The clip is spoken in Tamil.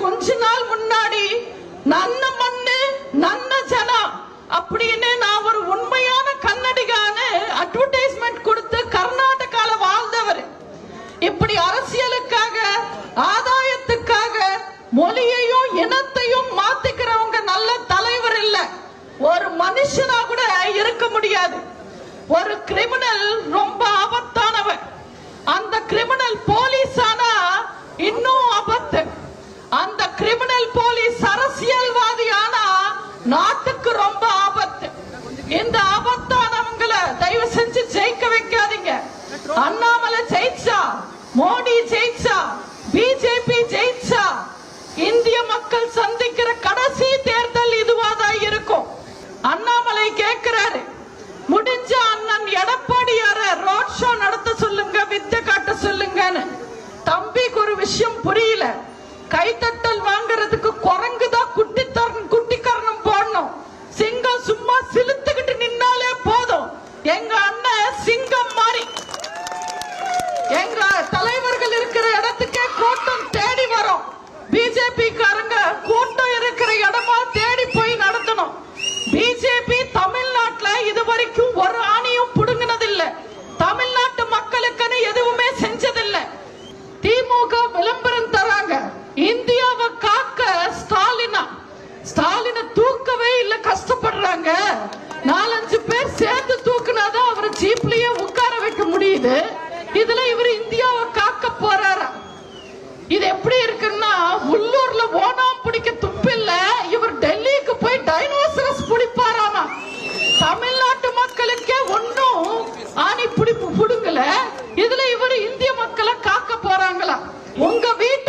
கொஞ்ச நாள் முன்னாடி நன்ன மண்ணு நன்ன ஜனம் அப்படின்னு நான் ஒரு உண்மையான கண்ணடிகான அட்வர்டைஸ்மெண்ட் கொடுத்து கர்நாடகால வாழ்ந்தவர். இப்படி அரசியலுக்காக ஆதாயத்துக்காக மொழியையும் இனத்தையும் மாத்திக்கிறவங்க நல்ல தலைவர் இல்ல. ஒரு மனுஷனா கூட இருக்க முடியாது. ஒரு கிரிமினல் ரொம்ப ஆபத்தானவன் அந்த கிரிமினல் போலீஸ் ஆனா இன்னும் ஆபத்து அந்த கிரிமினல் போலீஸ் அரசியல்வாதி ஆனா நாட்டுக்கு ரொம்ப ஆபத்து. இந்த ஆபத்தானவங்களை தயவு செஞ்சு ஜெயிக்க வைக்காதீங்க. அண்ணாமலை ஜெயிச்சா மோடி ஜெயிச்சா பிஜேபி ஜெயிச்சா இந்திய மக்கள் சந்திக்கிற கடைசி தேர்தல் இதுவாதான் இருக்கும். அண்ணாமலை கேட்கிறாரு முடிஞ்ச அண்ணன் எடப்பாடியார ரோட் ஷோ நடத்த சொல்லுங்க வித்த காட்ட சொல்லுங்கன்னு. தம்பிக்கு ஒரு விஷயம் புரியல. கைத்தட்டல் பிஜேபி காரங்க கூட்டம் இருக்கிற இடமா தேடி போய் நடத்தணும். பிஜேபி தமிழ்நாட்டுல இது வரைக்கும் ஒரு ஆணியும் புடுங்கினதில்ல. தமிழ்நாட்டு மக்களுக்குன்னு எதுவுமே செஞ்சதில்லை. திமுக விளம்பரம் தராங்க. இந்தியாவை காக்க ஸ்டாலினா. ஸ்டாலினை தூக்கவே இல்ல கஷ்டப்படுறாங்க. நாலஞ்சு பேர் சேர்ந்து தூக்குனாதான் அவர் ஜீப்லயே உட்கார வைக்க முடியுது. இதுல இவர் இந்தியாவை காக்க போறாரா? இது எப்படி இருக்கு? உள்ளூர்ல பிடிக்க துப்பில்ல. இவர் டெல்லிக்கு போய் டைனோசரஸ் பிடிப்பாராமா தமிழ்நாட்டு மக்களுக்கே ஒன்னும் ஆணி பிடிப்பு புடுங்கல. இதுல இவர் இந்திய மக்களை காக்க போறாங்களா? உங்க வீட்டு